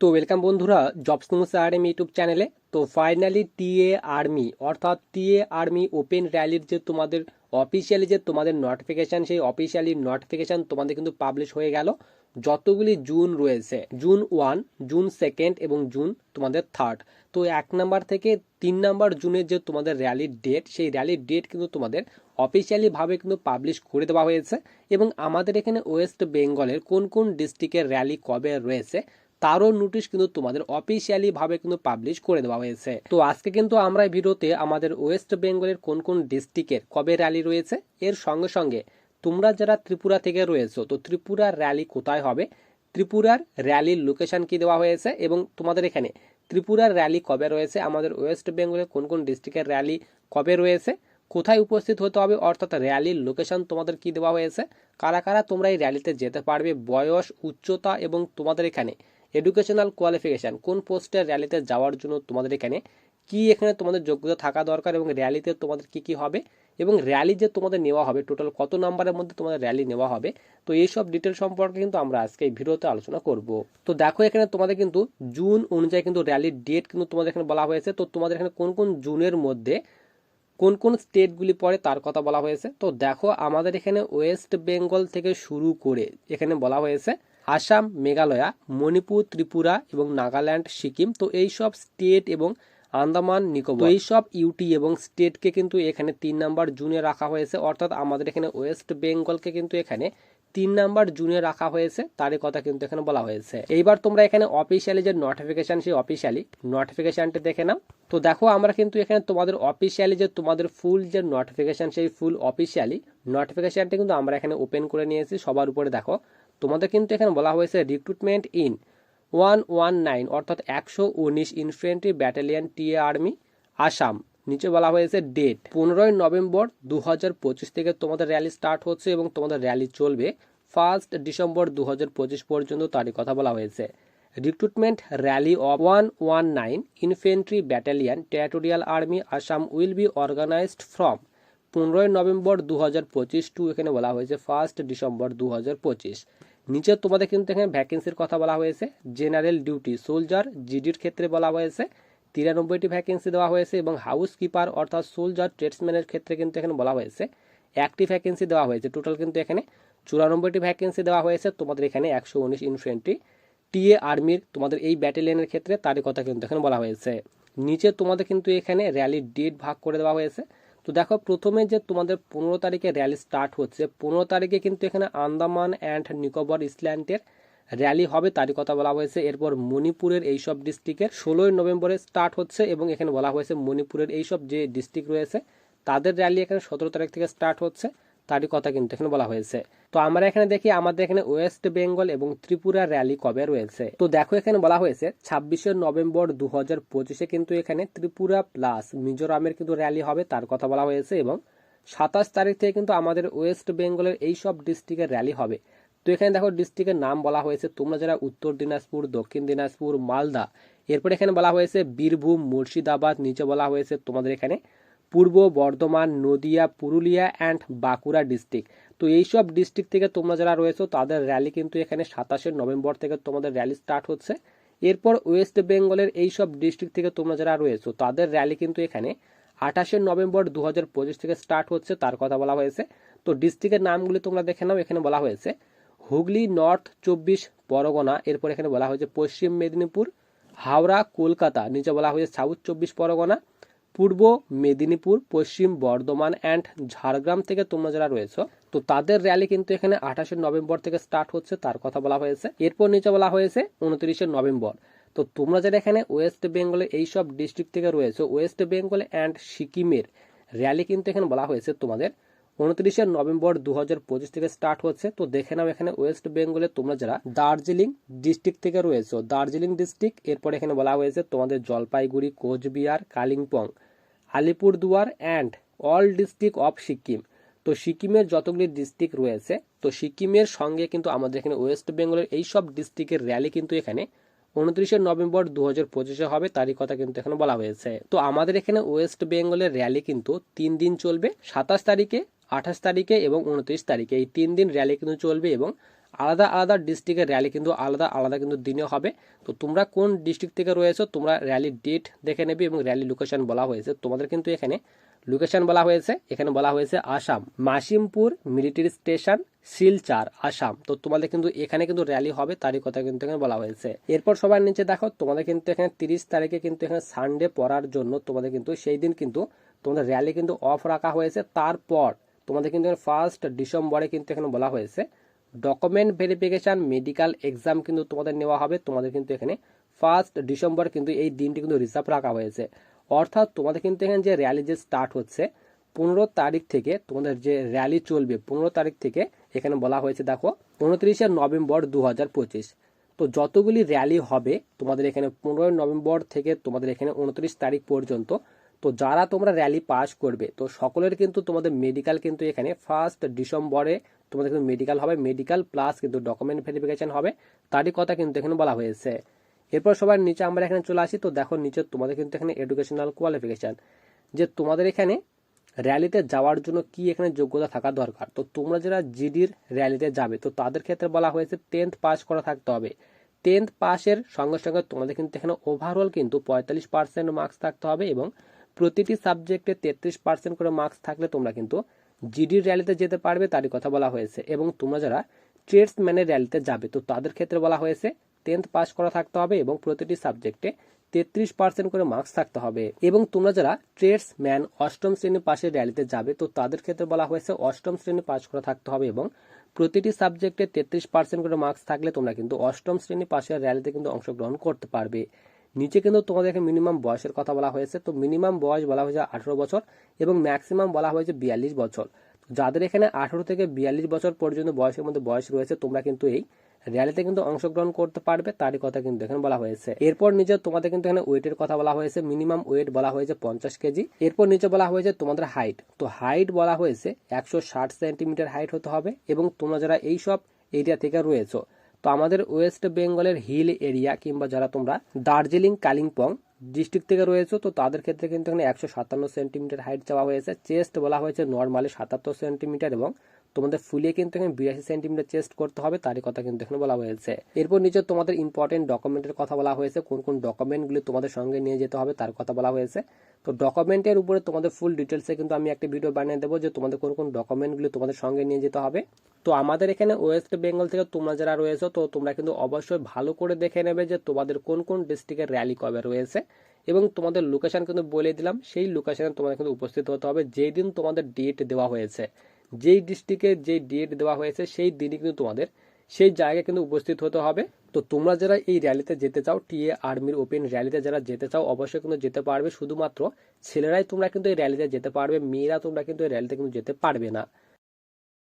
তো ওয়েলকাম বন্ধুরা jobs news army YouTube চ্যানেলে তো ফাইনালি টিএ আর্মি অর্থাৎ টিএ আর্মি ওপেন র্যালির যে তোমাদের অফিসিয়ালি যে তোমাদের নোটিফিকেশান সেই অফিসিয়ালি নোটিফিকেশান তোমাদের কিন্তু পাবলিশ হয়ে গেল। যতগুলি জুন রয়েছে জুন ওয়ান জুন সেকেন্ড এবং জুন তোমাদের থার্ড তো এক নাম্বার থেকে তিন নাম্বার জুনের যে তোমাদের র্যালির ডেট সেই র্যালির ডেট কিন্তু তোমাদের অফিসিয়ালি ভাবে কিন্তু পাবলিশ করে দেওয়া হয়েছে। এবং আমাদের এখানে ওয়েস্ট বেঙ্গলের কোন কোন ডিস্ট্রিক্টের র্যালি কবে রয়েছে তারও নোটিশ কিন্তু তোমাদের অফিসিয়ালি ভাবে কিন্তু পাবলিশ করে দেওয়া হয়েছে। তো আজকে কিন্তু আমরা এই ভিডিওতে আমাদের ওয়েস্ট বেঙ্গলের কোন কোন ডিস্ট্রিক্টের কবে র্যালি রয়েছে, এর সঙ্গে সঙ্গে তোমরা যারা ত্রিপুরা থেকে রয়েছো, তো ত্রিপুরার র্যালি কোথায় হবে, ত্রিপুরার র্যালির লোকেশন কি দেওয়া হয়েছে এবং তোমাদের এখানে ত্রিপুরার র্যালি কবে রয়েছে, আমাদের ওয়েস্ট বেঙ্গলের কোন কোন ডিস্ট্রিক্টের র্যালি কবে রয়েছে, কোথায় উপস্থিত হতে হবে, অর্থাৎ র্যালির লোকেশন তোমাদের কি দেওয়া হয়েছে, কারা কারা তোমরা এই র্যালিতে যেতে পারবে, বয়স, উচ্চতা এবং তোমাদের এখানে এডুকেশনাল কোয়ালিফিকেশান কোন পোস্টের র্যালিতে যাওয়ার জন্য তোমাদের এখানে কি এখানে তোমাদের যোগ্যতা থাকা দরকার এবং র্যালিতে তোমাদের কি কি হবে এবং র্যালি যে তোমাদের নেওয়া হবে টোটাল কত নাম্বারের মধ্যে তোমাদের র্যালি নেওয়া হবে, তো এইসব ডিটেল সম্পর্কে কিন্তু আমরা আজকে এই ভিডিওতে আলোচনা করব। তো দেখো এখানে তোমাদের কিন্তু জুন অনুযায়ী কিন্তু র্যালির ডেট কিন্তু তোমাদের এখানে বলা হয়েছে, তো তোমাদের এখানে কোন কোন জুনের মধ্যে কোন কোন স্টেটগুলি পড়ে তার কথা বলা হয়েছে, তো দেখো আমাদের এখানে ওয়েস্ট বেঙ্গল থেকে শুরু করে এখানে বলা হয়েছে আসাম, মেঘালয়া, মণিপুর, ত্রিপুরা এবং নাগাল্যান্ড, সিকিম। তো এই সব স্টেট এবং আন্দামান, নিকোবর। এই সব ইউটি এবং স্টেটকে কিন্তু এখানে তিন নাম্বার জুনে রাখা হয়েছে। অর্থাৎ আমাদের এখানে ওয়েস্ট বেঙ্গলকে কিন্তু এখানে তিন নাম্বার জুনে রাখা হয়েছে। তারই কথা কিন্তু এখানে বলা হয়েছে। এইবার তোমরা এখানে অফিসিয়ালি যে নোটিফিকেশন সেই অফিসিয়ালি নোটিফিকেশনটি দেখে নাও। তো দেখো, আমরা কিন্তু এখানে তোমাদের অফিসিয়ালি যে তোমাদের ফুল যে নোটিফিকেশন সেই ফুল অফিসিয়ালি নোটিফিকেশনটি কিন্তু আমরা এখানে ওপেন করে নিয়েছি। সবার উপরে দেখো তোমাদের কিন্তু এখানে বলা হয়েছে recruitment in one one nine অর্থাৎ একশো উনিশ infantry battalion TA army Assam নিচে বলা হয়েছে ডেট পনেরোই নভেম্বর দু হাজার পঁচিশ থেকে তোমাদের র্যালি স্টার্ট হচ্ছে এবং তোমাদের র্যালি চলবে। ফার্স্ট ডিসেম্বর দু হাজার পঁচিশ পর্যন্ত তারই কথা বলা হয়েছে। Recruitment rally of one one nine infantry battalion territorial army Assam will be organised from পনেরোই নভেম্বর দু হাজার পঁচিশ টু এখানে বলা হয়েছে ফার্স্ট ডিসেম্বর দু হাজার পঁচিশ। নিচে তোমাদের কিন্তু এখানে ভ্যাকেন্সির কথা বলা হয়েছে। জেনারেল ডিউটি সোলজার জিডির ক্ষেত্রে বলা হয়েছে। তিরানব্বইটি ভ্যাকেন্সি দেওয়া হয়েছে এবং হাউস কিপার অর্থাৎ সোলজার ট্রেডসম্যানের ক্ষেত্রে কিন্তু এখানে বলা হয়েছে। একটি ভ্যাকেন্সি দেওয়া হয়েছে টোটাল কিন্তু এখানে চুরানব্বইটি ভ্যাকেন্সি দেওয়া হয়েছে, তোমাদের এখানে একশো উনিশ ইনফ্রেন্ট্রি টিএ আর্মির তোমাদের এই ব্যাটালিয়নের ক্ষেত্রে তারই কথা কিন্তু এখানে বলা হয়েছে। নিচে তোমাদের কিন্তু এখানে র্যালির ডেট ভাগ করে দেওয়া হয়েছে। তো দেখো, প্রথমে যে তোমাদের পনেরো তারিখে র্যালি স্টার্ট হচ্ছে, পনেরো তারিখে কিন্তু এখানে আন্দামান অ্যান্ড নিকোবর ইসল্যান্ডের র্যালি হবে তারই কথা বলা হয়েছে। এরপর মণিপুরের এইসব ডিস্ট্রিক্টের ষোলোই নভেম্বরে স্টার্ট হচ্ছে এবং এখানে বলা হয়েছে মণিপুরের এইসব যে ডিস্ট্রিক্ট রয়েছে, তাদের র্যালি এখানে সতেরো তারিখ থেকে স্টার্ট হচ্ছে। তারই কথা কিন্তু এখানে বলা হয়েছে। তো আমরা এখানে দেখি আমাদের এখানে ওয়েস্ট বেঙ্গল এবং ত্রিপুরা র্যালি কবে রয়েছে? তো দেখো এখানে বলা হয়েছে, ছাব্বিশে নভেম্বর দু হাজার পঁচিশে কিন্তু এখানে ত্রিপুরা প্লাস মিজোরামের কিন্তু র্যালি হবে, তার কথা বলা হয়েছে, এবং সাতাশ তারিখ থেকে কিন্তু আমাদের ওয়েস্ট বেঙ্গলের এই সব ডিস্ট্রিক্টের র্যালি হবে। তো এখানে দেখো ডিস্ট্রিক্টের নাম বলা হয়েছে, তোমরা যারা উত্তর দিনাজপুর, দক্ষিণ দিনাজপুর, মালদা, এরপর এখানে বলা হয়েছে, বীরভূম, মুর্শিদাবাদ, নিচে বলা হয়েছে তোমাদের এখানে। পূর্ব বর্ধমান, নদিয়া, পুরুলিয়া অ্যান্ড বাঁকুড়া ডিস্ট্রিক্ট তো এইসব ডিস্ট্রিক্ট থেকে তোমরা যারা রয়েছো, তাদের র্যালি কিন্তু এখানে সাতাশে নভেম্বর থেকে তোমাদের র্যালি স্টার্ট হচ্ছে। এরপর ওয়েস্ট বেঙ্গলের এই সব ডিস্ট্রিক্ট থেকে তোমরা যারা রয়েছো, তাদের র্যালি কিন্তু এখানে আঠাশে নভেম্বর দু হাজার পঁচিশ থেকে স্টার্ট হচ্ছে, তার কথা বলা হয়েছে। তো ডিস্ট্রিক্টের নামগুলি তোমরা দেখে নাও, এখানে বলা হয়েছে হুগলি নর্থ চব্বিশ পরগনা, এরপর এখানে বলা হয়েছে পশ্চিম মেদিনীপুর, হাওড়া, কলকাতা, নিচে বলা হয়েছে সাউথ চব্বিশ পরগনা পূর্ব মেদিনীপুর, পশ্চিম বর্ধমান অ্যান্ড ঝাড়গ্রাম থেকে তোমরা যারা রয়েছে, তো তাদের র্যালি কিন্তু এখানে আঠাশে নভেম্বর থেকে স্টার্ট হচ্ছে, তার কথা বলা হয়েছে। এরপর নিচে বলা হয়েছে উনত্রিশে নভেম্বর। তো তোমরা যারা এখানে ওয়েস্ট বেঙ্গলের এই সব ডিস্ট্রিক্ট থেকে রয়েছে ওয়েস্ট বেঙ্গল অ্যান্ড সিকিমের র্যালি কিন্তু এখানে বলা হয়েছে তোমাদের। উনত্রিশে নভেম্বর দু হাজার পঁচিশ থেকে স্টার্ট হচ্ছে, তো দেখে নাও এখানে ওয়েস্ট বেঙ্গলে তোমরা যারা দার্জিলিং ডিস্ট্রিক্ট থেকে রয়েছে দার্জিলিং ডিস্ট্রিক্ট এরপর এখানে বলা হয়েছে তোমাদের Jalpaiguri, Coochbehar, Kalimpong. Alipurduar and all district of Sikkim তো সিকিমের যতগুলি ডিস্ট্রিক্ট রয়েছে, তো সিকিমের সঙ্গে কিন্তু আমাদের এখানে ওয়েস্ট বেঙ্গলের এই সব ডিস্ট্রিক্টের র্যালি কিন্তু এখানে উনত্রিশে নভেম্বর দু হাজার পঁচিশে হবে, তারই কথা কিন্তু এখানে বলা হয়েছে। তো আমাদের এখানে ওয়েস্ট বেঙ্গলের র্যালি কিন্তু তিন দিন চলবে, সাতাশ তারিখে, আঠাশ তারিখে এবং উনত্রিশ তারিখে। এই তিন দিন র্যালি কিন্তু চলবে এবং আলাদা আলাদা ডিস্ট্রিক্টের র্যালি কিন্তু আলাদা আলাদা কিন্তু দিনে হবে। তো তোমরা কোন ডিস্ট্রিক্ট থেকে রয়েছো, তোমরা র্যালির ডেট দেখে নেবে এবং র্যালি লোকেশন বলা হয়েছে। তোমাদের কিন্তু এখানে লোকেশন বলা হয়েছে। এখানে বলা হয়েছে আসাম মাসিমপুর মিলিটারি স্টেশন শিলচার, আসাম। তো তোমাদের কিন্তু এখানে কিন্তু র্যালি হবে, তারই কথা কিন্তু এখানে বলা হয়েছে। এরপর সবার নিচে দেখো, তোমাদের কিন্তু এখানে তিরিশ তারিখে কিন্তু এখানে সানডে পড়ার জন্য তোমাদের কিন্তু সেই দিন কিন্তু তোমাদের র্যালি কিন্তু অফ রাখা হয়েছে। তারপর তোমাদের কিন্তু ফার্স্ট ডিসেম্বরে কিন্তু এখানে বলা হয়েছে। ডকুমেন্ট ভেরিফিকেশন মেডিকেল এক্সাম কিন্তু তোমাদের নেওয়া হবে। তোমাদের কিন্তু এখানে ফার্স্ট ডিসেম্বর কিন্তু এই দিনটি কিন্তু রিজার্ভ রাখা হয়েছে। অর্থাৎ তোমাদের কিন্তু এখানে যে র্যালি যে স্টার্ট হচ্ছে, পনেরো তারিখ থেকে তোমাদের যে র্যালি চলবে, পনেরো তারিখ থেকে এখানে বলা হয়েছে, দেখো, উনত্রিশে নভেম্বর দু হাজার পঁচিশ। তো যতগুলি র্যালি হবে তোমাদের এখানে পনেরোই নভেম্বর থেকে তোমাদের এখানে উনত্রিশ তারিখ পর্যন্ত তো যারা তোমরা র্যালি পাস করবে, তো সকলের কিন্তু তোমাদের মেডিকেল কিন্তু এখানে ফার্স্ট ডিসেম্বরে তোমাদের কিন্তু মেডিকেল হবে মেডিকেল প্লাস কিন্তু ডকুমেন্ট ভেরিফিকেশন হবে, তারই কথা কিন্তু এখানে বলা হয়েছে। এরপর সবার নিচে আমরা এখানে চলে আসি, তো দেখো নিচে তোমাদের কিন্তু এখানে এডুকেশনাল কোয়ালিফিকেশান যে তোমাদের এখানে র্যালিতে যাওয়ার জন্য কি এখানে যোগ্যতা থাকা দরকার, তো তোমরা যারা জিডির র্যালিতে যাবে, তো তাদের ক্ষেত্রে বলা হয়েছে টেন্থ পাস করা থাকতে হবে। টেন্থ পাসের সঙ্গে সঙ্গে তোমাদের কিন্তু এখানে ওভারঅল কিন্তু পঁয়তাল্লিশ পার্সেন্ট মার্কস থাকতে হবে এবং প্রতিটি সাবজেক্টে তেত্রিশ পার্সেন্ট করে মার্কস থাকলে তোমরা কিন্তু জিডির র্যালিতে যেতে পারবে, তারই কথা বলা হয়েছে। এবং তোমরা যারা ট্রেডসম্যানের র্যালিতে যাবে, তো তাদের ক্ষেত্রে বলা হয়েছে টেন্থ পাস করা থাকতে হবে এবং প্রতিটি সাবজেক্টে তেত্রিশ পার্সেন্ট করে মার্কস থাকতে হবে। এবং তোমরা যারা ট্রেডসম্যান অষ্টম শ্রেণি পাশের র্যালিতে যাবে, তো তাদের ক্ষেত্রে বলা হয়েছে, অষ্টম শ্রেণি পাস করা থাকতে হবে এবং প্রতিটি সাবজেক্টে তেত্রিশ পার্সেন্ট করে মার্কস থাকলে তোমরা কিন্তু অষ্টম শ্রেণি পাশের র্যালিতে কিন্তু অংশগ্রহণ করতে পারবে। নিচে কিন্তু তোমাদেরকে মিনিমাম বয়সের কথা বলা হয়েছে। তো মিনিমাম বয়স বলা হয়েছে আঠারো বছর এবং ম্যাক্সিমাম বলা হয়েছে বিয়াল্লিশ বছর। যাদের এখানে আঠারো থেকে বিয়াল্লিশ বছর পর্যন্ত বয়সের মধ্যে বয়স রয়েছে, তোমরা কিন্তু এই র্যালিতে কিন্তু অংশগ্রহণ করতে পারবে তারই কথা কিন্তু এখানে বলা হয়েছে। এরপর নিচে তোমাদের কিন্তু এখানে ওয়েটের কথা বলা হয়েছে মিনিমাম ওয়েট বলা হয়েছে পঞ্চাশ কেজি এরপর নিচে বলা হয়েছে তোমাদের হাইট তো হাইট বলা হয়েছে একশো ষাট সেন্টিমিটার হাইট হতে হবে এবং তোমরা যারা এই সব এরিয়া থেকে রয়েছো তো আমাদের ওয়েস্ট বেঙ্গলের হিল এরিয়া কিংবা যারা তোমরা দার্জিলিং, কালিম্পং ডিস্ট্রিক্ট থেকে রয়েছে, তো তাদের ক্ষেত্রে কিন্তু এখানে একশো সাতান্ন সেন্টিমিটার হাইট চাওয়া হয়েছে। চেস্ট বলা হয়েছে নর্মালি সাতাত্তর সেন্টিমিটার এবং তোমাদের ফুলিয়ে কিন্তু এখানে বিরাশি সেন্টিমিটার চেস্ট করতে হবে, তারই কথা কিন্তু এখানে বলা হয়েছে। এরপর নিচে তোমাদের ইম্পর্টেন্ট ডকুমেন্টের কথা বলা হয়েছে, কোন কোন ডকুমেন্টগুলি তোমাদের সঙ্গে নিয়ে যেতে হবে, তার কথা বলা হয়েছে। তো ডকুমেন্টের উপরে তোমাদের ফুল ডিটেলসে কিন্তু আমি একটা ভিডিও বানিয়ে দেবো যে তোমাদের কোন কোন ডকুমেন্টগুলি তোমাদের সঙ্গে নিয়ে যেতে হবে। তো আমাদের এখানে ওয়েস্ট বেঙ্গল থেকে তোমরা যারা রয়েছে, তো তোমরা কিন্তু অবশ্যই ভালো করে দেখে নেবে যে তোমাদের কোন কোন ডিস্ট্রিক্টের র্যালি কবে রয়েছে। এবং তোমাদের লোকেশান কিন্তু বলে দিলাম, সেই লোকেশানে তোমাদের কিন্তু উপস্থিত হতে হবে। যেই দিন তোমাদের ডেট দেওয়া হয়েছে, যেই ডিস্ট্রিক্টে যেই ডেট দেওয়া হয়েছে, সেই দিনই কিন্তু তোমাদের, সেই জায়গায় কিন্তু উপস্থিত হতে হবে। তো তোমরা যারা এই র্যালিতে যেতে চাও টিএ আর্মির ওপেন র্যালিতে যারা যেতে চাও, অবশ্যই কিন্তু যেতে পারবে। শুধুমাত্র ছেলেরাই তোমরা কিন্তু এই র্যালিতে যেতে পারবে, মেয়েরা তোমরা কিন্তু এই র্যালিতে কিন্তু যেতে পারবে না।